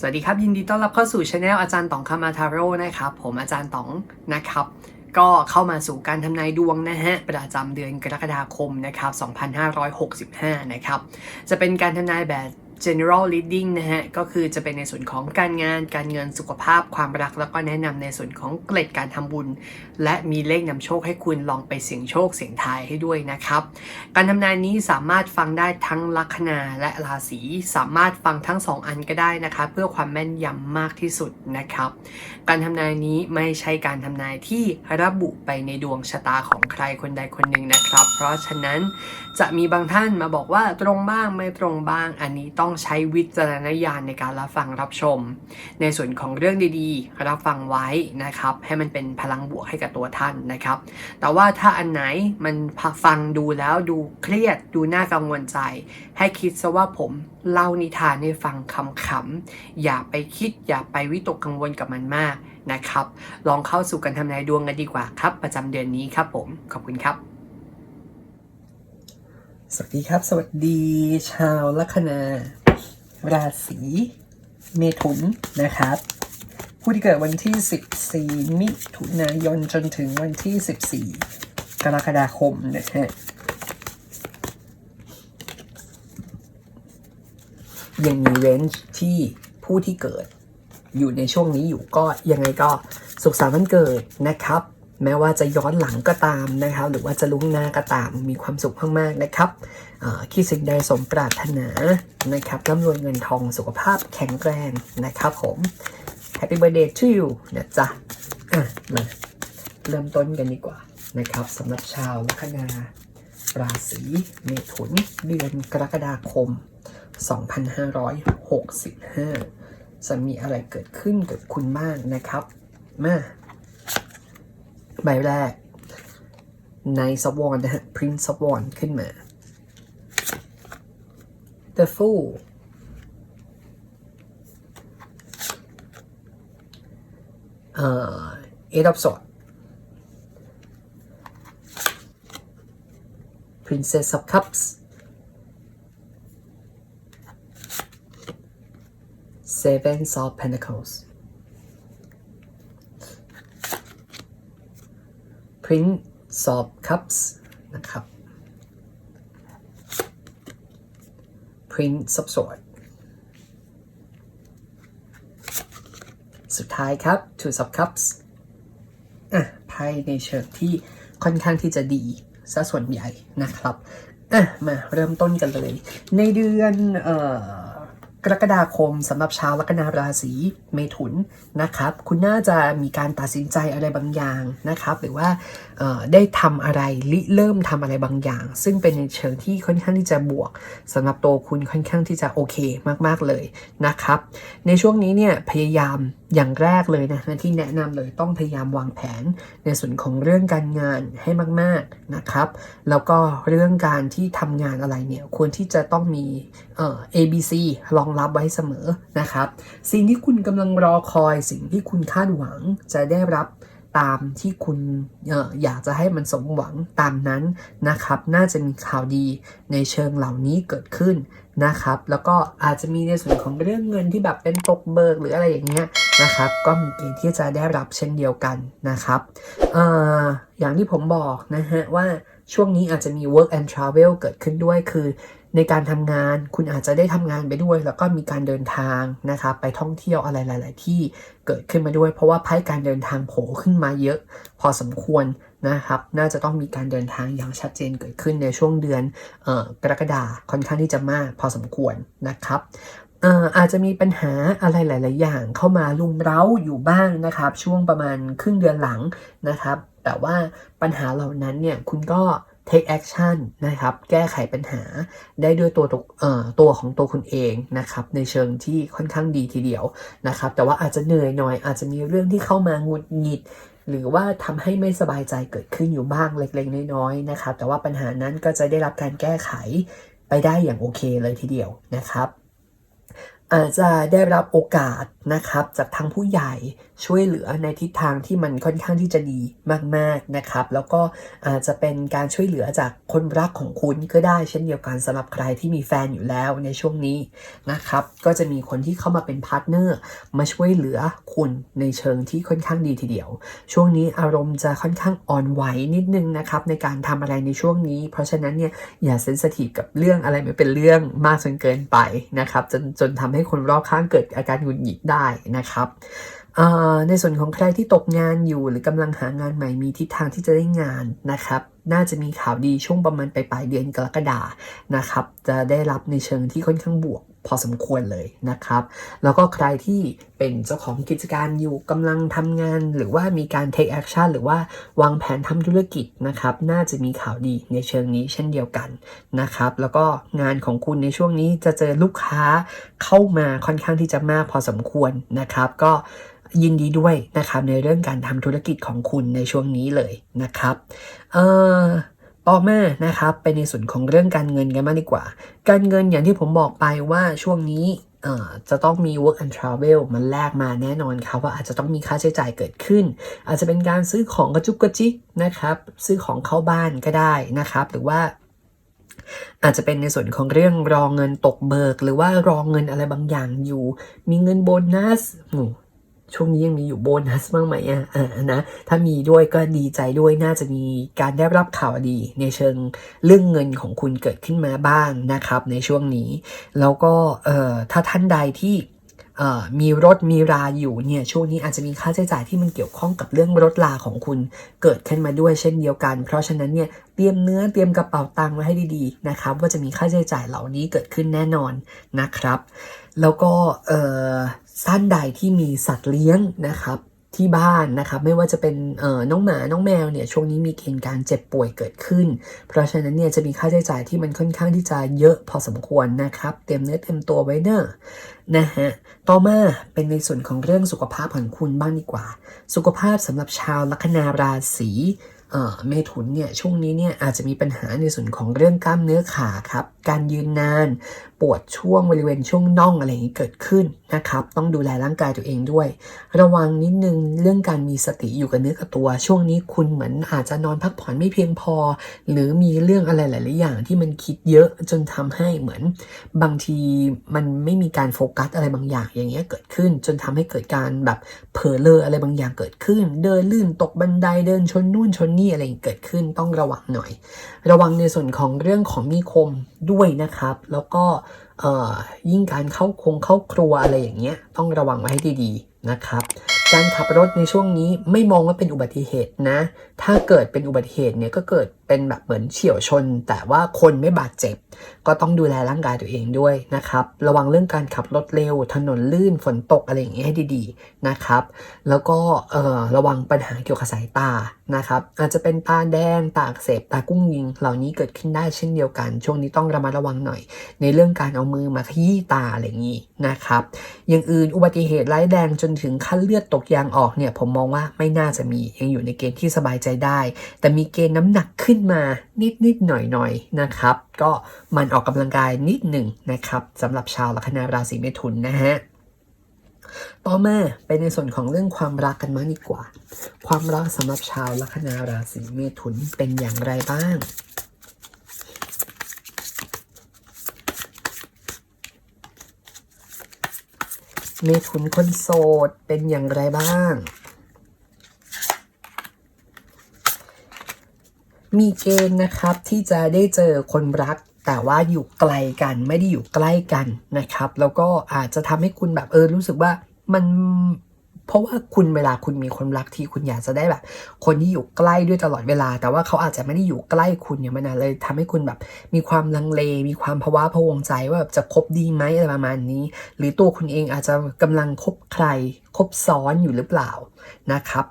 สวัสดีครับ ยินดีต้อนรับเข้าสู่ช anel อาจารย์ต๋องคามาทาโร่นะครับ ผมอาจารย์ต๋องนะครับ ก็เข้ามาสู่การทำนายดวงนะฮะ ประจำเดือนกรกฎาคมนะครับ 2565 นะครับ จะเป็นการทำนายแบบ general reading นะฮะ ก็คือจะเป็นในส่วนของการงาน การเงิน สุขภาพ ความรัก แล้วก็แนะนำในส่วนของเกล็ดการทำบุญ และมีเลขนำโชคให้คุณลองไปเสี่ยงโชคเสี่ยงทายให้ด้วยนะครับ การทำนายนี้สามารถฟังได้ทั้งลัคนาและราศี สามารถฟังทั้งสองอันก็ได้นะคะ เพื่อความแม่นยำมากที่สุดนะครับ การทำนายนี้ไม่ใช่การทำนายที่ระบุไปในดวงชะตาของใครคนใดคนหนึ่งนะครับ เพราะฉะนั้นจะมีบางท่านมาบอกว่าตรงบ้างไม่ตรงบ้าง อันนี้ต้ององใช้วิจารณญาณในการรับฟังรับชม ในส่วนของเรื่องดีๆ รับฟังไว้นะครับ ให้มันเป็นพลังบวกให้กับตัวท่านนะครับ แต่ว่าถ้าอันไหนมันฟังดูแล้วดูเครียดดูน่ากังวลใจ ให้คิดซะว่าผมเล่านิทานให้ฟังคำๆอย่าไปคิดอย่าไปวิตกกังวลกับมันมากนะครับ ลองเข้าสู่การทำนายดวงกันดีกว่าครับ ประจำเดือนนี้ครับผม ขอบคุณครับ สวัสดีครับ สวัสดีชาวลัคนา ราศีเมถุนนะครับ ผู้ที่เกิดวันที่ 14 มิถุนายนจนถึงวันที่ 14 กรกฎาคมนะฮะยังมีเรนจ์ที่ผู้ที่เกิดอยู่ในช่วงนี้อยู่ก็ยังไงก็สุขสันต์วันเกิดนะครับ แม้ว่าจะย้อนหลังก็ตามนะครับ หรือว่าจะลุ้งหน้าก็ตาม มีความสุขมากๆนะครับคิดสิ่งใดสมปรารถนานะครับร่ำรวยเงินทองสุขภาพแข็งแรงนะครับผม Happy Birthday to you นะจ๊ะะมาเริ่มต้นกันดีกว่านะครับสำหรับชาวลัคนาราศีเมถุนเดือนกรกฎาคม 2565 จะมีอะไรเกิดขึ้นกับคุณบ้างนะครับ มา ใบแรกในสวอนนะฮะ Prince of w a n ขึ้นมา The Fool เอ่อ Eight of Swords Princess of Cups Seven of Pentacles Prince of Cups นะครับ Prince of Swords สุดท้ายครับ Two of Cups อะไพ่ในเชิงที่ค่อนข้างที่จะดีซะส่วนใหญ่นะครับอะมาเริ่มต้นกันเลย ในเดือนเอ่อ รกฎาคมสำหรับชาวลัคนาราศีเมถุนนะครับ คุณน่าจะมีการตัดสินใจอะไรบางอย่างนะครับ หรือว่าได้ทำอะไรริเริ่มทำอะไรบางอย่าง ซึ่งเป็นในเชิงที่ค่อนข้างที่จะบวกสำหรับตัวคุณค่อนข้างที่จะโอเคมาก ๆเลยนะครับ ในช่วงนี้เนี่ยพยายามอย่างแรกเลยนะที่แนะนำเลยต้องพยายามวางแผนในส่วนของเรื่องการงานให้มาก ๆนะครับ แล้วก็เรื่องการที่ทำงานอะไรเนี่ยควรที่จะต้องมีเอ่อ A B C รองรับไว้เสมอนะครับ สิ่งที่คุณกำลังรอคอยสิ่งที่คุณคาดหวังจะได้รับตามที่คุณออยากจะให้มันสมหวังตามนั้นนะครับ น่าจะมีข่าวดีในเชิงเหล่านี้เกิดขึ้นนะครับ แล้วก็อาจจะมีในส่วนของเรื่องเงินที่แบบเป็นตกเบิกหรืออะไรอย่างเงี้ยนะครับ ก็มีเกณฑ์ที่จะได้รับเช่นเดียวกันนะครับอออย่างที่ผมบอกนะฮะว่าช่วงนี้อาจจะมี work and travel เกิดขึ้นด้วยคือ ในการทำงานคุณอาจจะได้ทำงานไปด้วย แล้วก็มีการเดินทางนะครับไปท่องเที่ยวอะไรหลาย ๆ ที่เกิดขึ้นมาด้วย เพราะว่าไพ่การเดินทางโผล่ขึ้นมาเยอะ พอสมควรนะครับ น่าจะต้องมีการเดินทางอย่างชัดเจนเกิดขึ้นในช่วงเดือนออกรกฎาค่อนข้างที่จะมากพอสมควรนะครับเอ่ออาจจะมีปัญหาอะไรหลาย ๆ อย่างเข้ามาลุมเร้าอยู่บ้างนะครับ ช่วงประมาณครึ่งเดือนหลังนะครับ แต่ว่าปัญหาเหล่านั้นเนี่ยคุณก็ take action นะครับ แก้ไขปัญหาได้ด้วยตัวตัวตัวของตัวคุณเองนะครับ ในเชิงที่ค่อนข้างดีทีเดียวนะครับ แต่ว่าอาจจะเหนื่อยหน่อย อาจจะมีเรื่องที่เข้ามาหงุดหงิด หรือว่าทำให้ไม่สบายใจเกิดขึ้นอยู่บ้างเล็กๆ น้อยๆนะครับ แต่ว่าปัญหานั้นก็จะได้รับการแก้ไขไปได้อย่างโอเคเลยทีเดียวนะครับ อาจจะได้รับโอกาส นะครับจากทางผู้ใหญ่ช่วยเหลือในทิศทางที่มันค่อนข้างที่จะดีมากๆนะครับ แล้วก็อาจจะเป็นการช่วยเหลือจากคนรักของคุณก็ได้เช่นเดียวกันสำหรับใครที่มีแฟนอยู่แล้วในช่วงนี้นะครับ ก็จะมีคนที่เข้ามาเป็นพาร์ทเนอร์มาช่วยเหลือคุณในเชิงที่ค่อนข้างดีทีเดียว ช่วงนี้อารมณ์จะค่อนข้างอ่อนไหวนิดนึงนะครับในการทำอะไรในช่วงนี้ เพราะฉะนั้นเนี่ยอย่าเซนสทีฟกับเรื่องอะไรไม่เป็นเรื่องมากจนเกินไปนะครับจนจนทำให้คนรอบข้างเกิดอาการหงุดหงิดได้นะครับในส่วนของใครที่ตกงานอยู่หรือกำลังหางานใหม่มีทิศทางที่จะได้งานนะครับ น่าจะมีข่าวดีช่วงประมาณปลายเดือนกรกฎานะครับ จะได้รับในเชิงที่ค่อนข้างบวกพอสมควรเลยนะครับ แล้วก็ใครที่เป็นเจ้าของกิจการอยู่กำลังทำงาน หรือว่ามีการ take action หรือว่าวางแผนทำธุรกิจนะครับ น่าจะมีข่าวดีในเชิงนี้เช่นเดียวกันนะครับ แล้วก็งานของคุณในช่วงนี้จะเจอลูกค้าเข้ามาค่อนข้างที่จะมากพอสมควรนะครับ ก็ ยินดีด้วยนะครับในเรื่องการทำธุรกิจของคุณในช่วงนี้เลยนะครับเอ่อต่อมานะครับไปในส่วนของเรื่องการเงินกันมากดีกว่า การเงินอย่างที่ผมบอกไปว่าช่วงนี้จะต้องมี work and travel มันแลกมาแน่นอนครับว่าอาจจะต้องมีค่าใช้จ่ายเกิดขึ้น อาจจะเป็นการซื้อของกระจุกกระจิกนะครับ ซื้อของเข้าบ้านก็ได้นะครับ หรือว่าอาจจะเป็นในส่วนของเรื่องรอเงินตกเบิก หรือว่ารอเงินอะไรบางอย่างอยู่ มีเงินโบนัสหนู ช่วงนี้ยังมีอยู่โบนัสบ้างไหมอะนะถ้ามีด้วยก็ดีใจด้วยน่าจะมีการได้รับข่าวดี ในเชิงเรื่องเงินของคุณเกิดขึ้นมาบ้างนะครับ ในช่วงนี้ แล้วก็เอ่อถ้าท่านใดที่มีรถมีราอยู่เนี่ยช่วงนี้อาจจะมีค่าใช้จ่ายที่มันเกี่ยวข้องกับเรื่องรถราของคุณเกิดขึ้นมาด้วยเช่นเดียวกัน เพราะฉะนั้นเนี่ยเตรียมเนื้อเตรียมกระเป๋าตังค์ไว้ให้ดีๆนะครับว่าจะมีค่าใช้จ่ายเหล่านี้เกิดขึ้นแน่นอนนะครับ แล้วก็ ท่านใดที่มีสัตว์เลี้ยงนะครับที่บ้านนะครับไม่ว่าจะเป็นน้องหมาน้องแมวเนี่ยช่วงนี้มีเกณฑ์การเจ็บป่วยเกิดขึ้น เพราะฉะนั้นเนี่ยจะมีค่าใช้จ่ายที่มันค่อนข้างที่จะเยอะพอสมควรนะครับ เตรียมเนื้อเตรียมตัวไว้เนอะนะฮะต่อมาเป็นในส่วนของเรื่องสุขภาพของคุณบ้างดีกว่า สุขภาพสำหรับชาวลัคนาราศีเมถุนเนี่ยช่วงนี้เนี่ยอาจจะมีปัญหาในส่วนของเรื่องกล้ามเนื้อขาครับ การยืนนาน ปวดช่วงบริเวณช่วงน่องอะไรอย่างนี้เกิดขึ้นนะครับ ต้องดูแลร่างกายตัวเองด้วย ระวังนิดนึงเรื่องการมีสติอยู่กับเนื้อกับตัว ช่วงนี้คุณเหมือนอาจจะนอนพักผ่อนไม่เพียงพอ หรือมีเรื่องอะไรหลาย ๆ อย่างที่มันคิดเยอะจนทำให้เหมือน บางทีมันไม่มีการโฟกัสอะไรบางอย่างอย่างเงี้ยเกิดขึ้น จนทำให้เกิดการแบบเผลอเลออะไรบางอย่างเกิดขึ้น เดินลื่นตกบันไดเดินชนนู่นชนนี่อะไรเกิดขึ้นต้องระวังหน่อย ระวังในส่วนของเรื่องของมีคมด้วยนะครับ แล้วก็ยิ่งการเข้าคงเข้าครัวอะไรอย่างเงี้ยต้องระวังไว้ให้ดีๆนะครับ การขับรถในช่วงนี้ไม่มองว่าเป็นอุบัติเหตุนะ ถ้าเกิดเป็นอุบัติเหตุเนี่ยก็เกิด เป็นแบบเหมือนเฉี่ยวชน แต่ว่าคนไม่บาดเจ็บ ก็ต้องดูแลร่างกายตัวเองด้วยนะครับ ระวังเรื่องการขับรถเร็ว ถนนลื่นฝนตกอะไรอย่างเงี้ยให้ดีๆนะครับ แล้วก็เอ่อระวังปัญหาเกี่ยวกับสายตานะครับ อาจจะเป็นตาแดงตาอักเสบตากุ้งยิง เหล่านี้เกิดขึ้นได้เช่นเดียวกัน ช่วงนี้ต้องระมัดระวังหน่อย ในเรื่องการเอามือมาขยี้ตาอะไรอย่างนี้นะครับ อย่างอื่นอุบัติเหตุร้ายแรงจนถึงขั้นเลือดตกยางออกเนี่ยผมมองว่าไม่น่าจะมียังอยู่ในเกณฑ์ที่สบายใจได้ แต่มีเกณฑ์น้ำหนักขึ้นมานิดนิดหน่อยหน่อยนะครับ ก็มันออกกำลังกายนิดหนึ่งนะครับสำหรับชาวลัคนาราศีเมถุนนะฮะต่อมาไปในส่วนของเรื่องความรักกันมากดีกว่า ความรักสำหรับชาวลัคนาราศีเมถุนเป็นอย่างไรบ้างเมถุนคนโสดเป็นอย่างไรบ้าง มีเกณฑ์นะครับที่จะได้เจอคนรัก แต่ว่าอยู่ไกลกันไม่ได้อยู่ใกล้กันนะครับ แล้วก็อาจจะทำให้คุณแบบเออรู้สึกว่ามันเพราะว่าคุณเวลาคุณมีคนรักที่คุณอยากจะได้แบบ คนที่อยู่ใกล้ด้วยตลอดเวลา แต่ว่าเขาอาจจะไม่ได้อยู่ใกล้คุณเนี่ยมันอาจเลยทำให้คุณแบบมีความลังเล มีความภาวะพะวงใจว่าแบบจะคบดีไหมอะไรประมาณนี้ หรือตัวคุณเองอาจจะกำลังคบใครคบซ้อนอยู่หรือเปล่านะครับ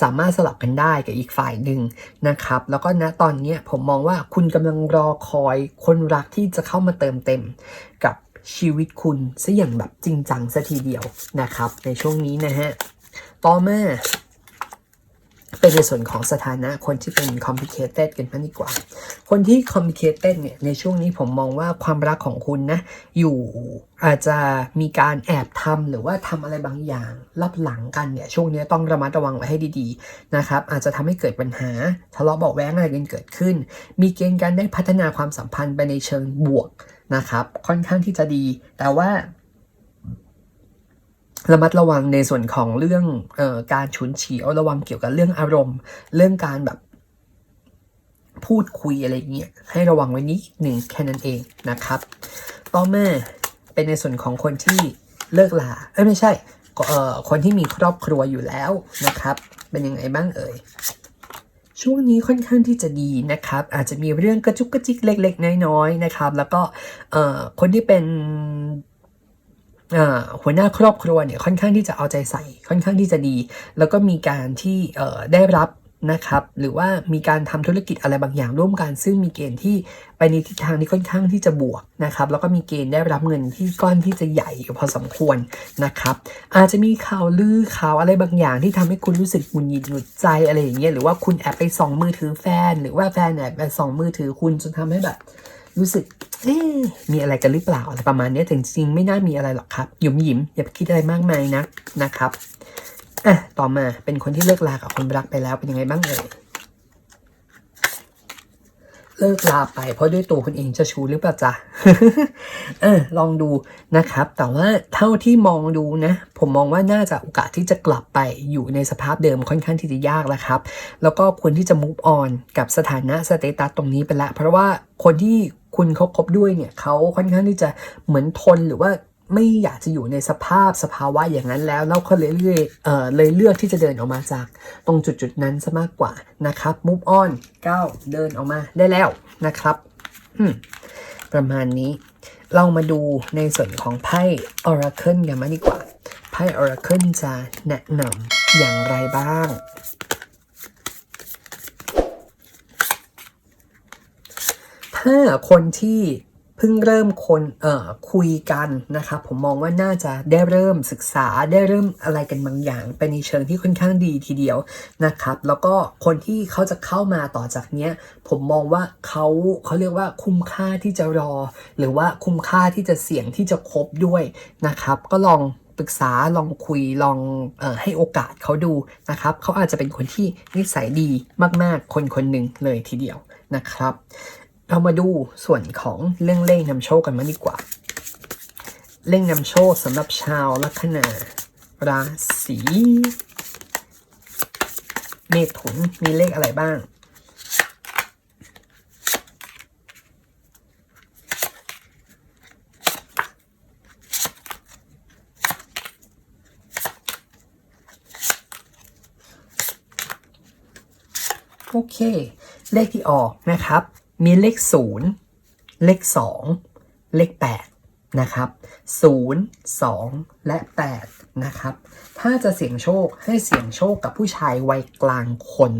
สามารถสลับกันได้กับอีกฝ่ายหนึ่งนะครับ แล้วก็ณตอนนี้ผมมองว่าคุณกำลังรอคอยคนรักที่จะเข้ามาเติมเต็มกับชีวิตคุณซะอย่างแบบจริงจังซะทีเดียวนะครับ ในช่วงนี้นะฮะ ต่อมา เป็นในส่วนของสถานะคนที่เป็น complicated กันมากดีกว่า คนที่ complicated เนี่ยในช่วงนี้ผมมองว่าความรักของคุณนะ อยู่อาจจะมีการแอบทำหรือว่าทำอะไรบางอย่างลับหลังกันเนี่ยช่วงนี้ต้องระมัดระวังไว้ให้ดีๆนะครับอาจจะทำให้เกิดปัญหาทะเลาะเบาะแว้งอะไรกันเกิดขึ้น มีเกณฑ์การได้พัฒนาความสัมพันธ์ไปในเชิงบวกนะครับค่อนข้างที่จะดี แต่ว่า ระมัดระวังในส่วนของเรื่องออการฉุนเฉียวระวังเกี่ยวกับเรื่องอารมณ์ เรื่องการแบบพูดคุยอะไรเงี้ยให้ระวังไว้นิดหนึ่งแค่นั้นเองนะครับ ต่อมาเป็นในส่วนของคนที่เลิกลาเอ้ยไม่ใช่เอ่อคนที่มีครอบครัวอยู่แล้วนะครับ เป็นยังไงบ้างเอ่ยช่วงนี้ค่อนข้างที่จะดีนะครับ อาจจะมีเรื่องกระจุกกระจิกเล็ก ๆ น้อยๆนะครับ แล้วก็คนที่เป็น หัวหน้าครอบครัวเนี่ยค่อนข้างที่จะเอาใจใส่ ค่อนข้างที่จะดี แล้วก็มีการที่ได้รับนะครับหรือว่ามีการทำธุรกิจอะไรบางอย่างร่วมกัน ซึ่งมีเกณฑ์ที่ไปในทิศทางที่ค่อนข้างที่จะบวกนะครับแล้วก็มีเกณฑ์ได้รับเงินที่ก้อนที่จะใหญ่พอสมควรนะครับอาจจะมีข่าวลือข่าวอะไรบางอย่างที่ทำให้คุณรู้สึกหงุดหงิดหงุดใจอะไรอย่างเงี้ยหรือว่าคุณแอบไปส่องมือถือแฟน หรือว่าแฟนแอบไปส่องมือถือคุณจนทำให้แบบ รู้สึกเอ๊มีอะไรกันหรือเปล่าอะไรประมาณนี้จริงๆไม่น่ามีอะไรหรอกครับหยุมหยิมอย่าไปคิดอะไรมากมายนะนะครับอะต่อมาเป็นคนที่เลิกลากับคนรักไปแล้วเป็นยังไงบ้างเอ่ย เลิกลาไป เพราะด้วยตัวคุณเองจะชูหรือเปล่าจ๊ะเออลองดูนะครับ แต่ว่าเท่าที่มองดูนะ ผมมองว่าน่าจะโอกาสที่จะกลับไปอยู่ในสภาพเดิมค่อนข้างที่จะยากแล้วครับ แล้วก็ควรที่จะ move on กับสถานะสเตตัสตรงนี้ไปละ เพราะว่าคนที่คุณเขาคบด้วยเนี่ยเขาค่อนข้างที่จะเหมือนทนหรือว่า ไม่อยากจะอยู่ในสภาพสภาวะอย่างนั้นแล้ว แล้วเขาเลยเลือกเอ่อเลยเลือกที่จะเดินออกมาจาก ตรงจุดจุดนั้นซะมากกว่านะครับ move on ก้าวเดินออกมาได้แล้วนะครับประมาณนี้เรามาดูในส่วนของไพ่ Oracle กันมาดีกว่า ไพ่ Oracle จะแนะนำอย่างไรบ้าง ถ้าคนที่ พิ่งเริ่มคนเอ่อคุยกันนะครับผมมองว่าน่าจะได้เริ่มศึกษาได้เริ่มอะไรกันบางอย่างไปในเชิงที่ค่อนข้างดีทีเดียวนะครับ แล้วก็คนที่เขาจะเข้ามาต่อจากเนี้ย ผมมองว่าเขาเขาเรียกว่าคุ้มค่าที่จะรอ หรือว่าคุ้มค่าที่จะเสี่ยงที่จะคบด้วยนะครับ ก็ลองปรึกษาลองคุยลองออให้โอกาสเขาดูนะครับเขาอาจจะเป็นคนที่นิสัยดีมาก ๆ คนคนหนึ่งเลยทีเดียวนะครับ เรามาดูส่วนของเรื่องเล่งนำโชคกันมาดีกว่า เล่งนำโชคสำหรับชาวลัคนาราศีเมถุนมีเลขอะไรบ้าง โอเค เลขที่ออกนะครับ มีเลข 0 เลข 2 เลข 8 นะครับ 0 2 และ 8 นะครับ ถ้าจะเสี่ยงโชคให้เสี่ยงโชคกับผู้ชายวัยกลางคน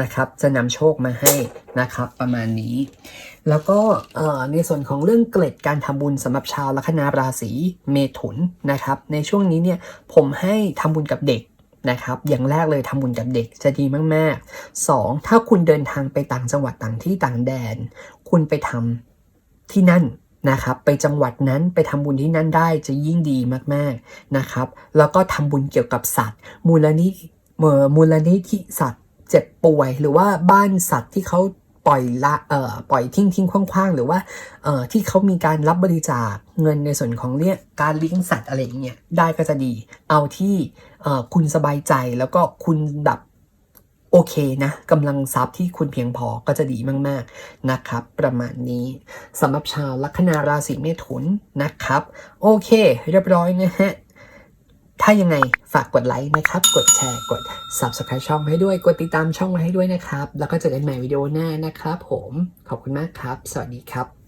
นะครับ จะนำโชคมาให้นะครับประมาณนี้ แล้วก็ในส่วนของเรื่องเกล็ดการทำบุญสำหรับชาวลัคนาราศีเมถุนนะครับ ในช่วงนี้เนี่ยผมให้ทำบุญกับเด็ก นะครับ อย่างแรกเลยทำบุญกับเด็กจะดีมากๆ 2. ถ้าคุณเดินทางไปต่างจังหวัดต่างที่ต่างแดน คุณไปทำที่นั่นนะครับ ไปจังหวัดนั้นไปทำบุญที่นั่นได้จะยิ่งดีมากๆนะครับ แล้วก็ทำบุญเกี่ยวกับสัตว์ มูลนิธิมูลนิธิสัตว์เจ็บป่วย หรือว่าบ้านสัตว์ที่เขา ปล่อยละเอ่อปล่อยทิ้งทิ้งคว้างๆ หรือว่าเอ่อที่เขามีการรับบริจาคเงินในส่วนของเรียกการเลี้ยงสัตว์อะไรเงี้ยได้ก็จะดี เอาที่เอ่อคุณสบายใจแล้วก็คุณแบบโอเคนะกำลังทรัพย์ที่คุณเพียงพอก็จะดีมาก ๆ นะครับ ประมาณนี้สำหรับชาวลัคนาราศีเมถุนนะครับ โอเค เรียบร้อยนะฮะ ถ้ายังไงฝากกดไลค์นะครับ กดแชร์ กด Subscribe ช่องให้ด้วย กดติดตามช่องไว้ให้ด้วยนะครับ แล้วก็เจอกันใหม่วิดีโอหน้านะครับผม ขอบคุณมากครับ สวัสดีครับ